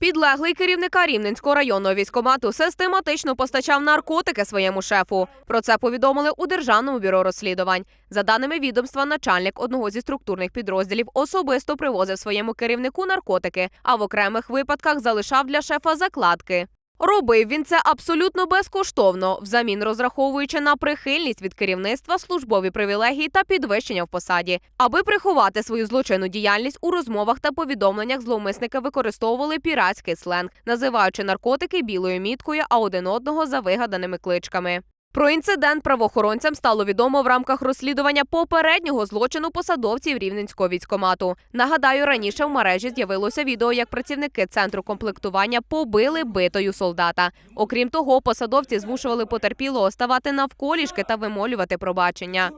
Підлеглий керівника Рівненського районного військомату систематично постачав наркотики своєму шефу. Про це повідомили у Державному бюро розслідувань. За даними відомства, начальник одного зі структурних підрозділів особисто привозив своєму керівнику наркотики, а в окремих випадках залишав для шефа закладки. Робив він це абсолютно безкоштовно, взамін розраховуючи на прихильність від керівництва, службові привілегії та підвищення в посаді. Аби приховати свою злочинну діяльність у розмовах та повідомленнях, зловмисники використовували піратський сленг, називаючи наркотики білою міткою, а один одного за вигаданими кличками. Про інцидент правоохоронцям стало відомо в рамках розслідування попереднього злочину посадовців рівненського військкомату. Нагадаю, раніше в мережі з'явилося відео, як працівники центру комплектування побили битою солдата. Окрім того, посадовці змушували потерпілого ставати навколішки та вимолювати пробачення.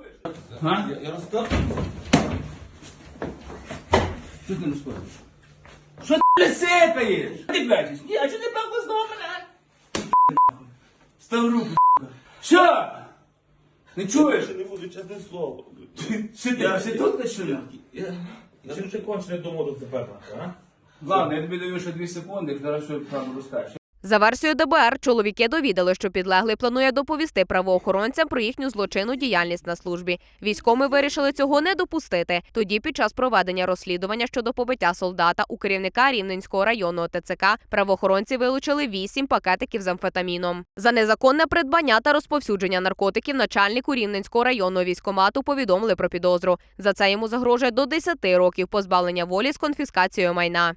А? Що ти не розказуєш? Що ти сипаєш? Ти бачиш? Ні, а що ти певно знову мене? Став руку, Що? Не чуєш? Я не буду чесне слово. Чи ти? Все тут що ли? Я- Я вже кончений думав до тепер, а? Ладно, я тобі даю ще дві секунди, зараз що правду розкажеш. За версією ДБР, чоловіки довідали, що підлеглий планує доповісти правоохоронцям про їхню злочинну діяльність на службі. Військові вирішили цього не допустити. Тоді, під час проведення розслідування щодо побиття солдата у керівника Рівненського районного ТЦК, правоохоронці вилучили вісім пакетиків з амфетаміном. За незаконне придбання та розповсюдження наркотиків начальнику Рівненського районного військкомату повідомили про підозру. За це йому загрожує до 10 років позбавлення волі з конфіскацією майна.